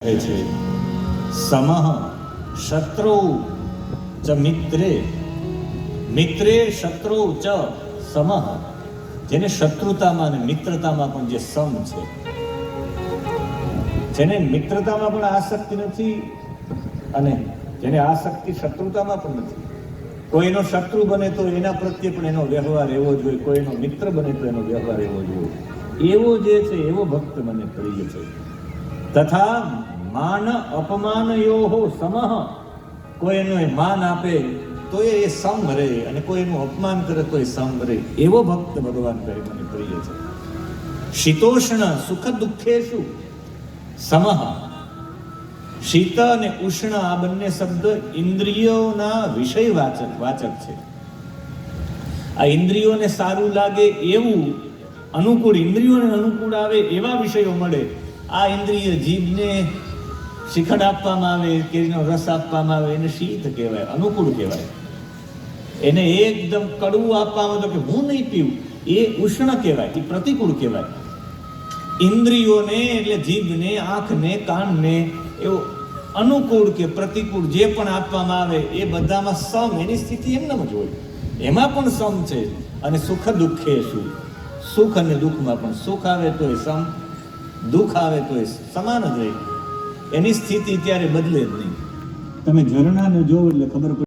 કહે છે સમઃ શત્રુ ચ મિત્રે. મિત્રે શત્રુ ચ સમઃ જેને શત્રુતામાં અને મિત્રતામાં પણ જે સમ છે, જેને મિત્રતામાં પણ આસક્તિ નથી અને જેને આસક્તિ શત્રુતામાં પણ નથી. કોઈનો શત્રુ બને તો એના પ્રત્યે પણ એનો વ્યવહાર એવો જોઈએ કોઈનો મિત્ર બને તો એનો વ્યવહાર એવો જોઈએ એવો જે છે, એવો ભક્ત મને પ્રિય છે. તથા માન અપમાનયો સમહ કોઈ એનું માન આપે તો એ સમ રહે અને કોઈ એનું અપમાન કરે તો એ સમ રહે. એવો ભક્ત ભગવાન કહે મને પ્રિય છે. શીતોષ્ણ સુખ દુઃખેશુ સમહ શીત અને ઉષ્ણ આ બંને શબ્દ ઇન્દ્રિયોના વિષય વાચક વાચક છે. આ ઇન્દ્રિયોને સારું લાગે એવું અનુકૂળ, ઇન્દ્રિયોને અનુકૂળ આવે એવા વિષયો મળે આ ઇન્દ્રિય જીભને શિખંડ આપવામાં આવે, કેરીનો રસ આપવામાં આવે, એને શીત કહેવાય, અનુકૂળ કહેવાય. એને એકદમ કડવું આપવામાં તો કે હું નહીં પીવું, એ ઉષ્ણ કહેવાય, એ પ્રતિકૂળ કહેવાય. ઇન્દ્રિયોને એટલે જીભને, આંખને, કાનને, એવું અનુકૂળ કે પ્રતિકૂળ જે પણ આપવામાં આવે, એ બધામાં સમ, એની સ્થિતિ એમનેમ જ હોય. એમાં પણ સમ છે. અને સુખ દુઃખે શું? સુખ અને દુઃખમાં પણ સુખ આવે તો એ સમ. દુઃખ આવે તો એ સમાન જ રહે. એની સ્થિતિ ત્યારે બદલે જ નહીં. તમે ઝરણાને જોવો એટલે ખબર પડે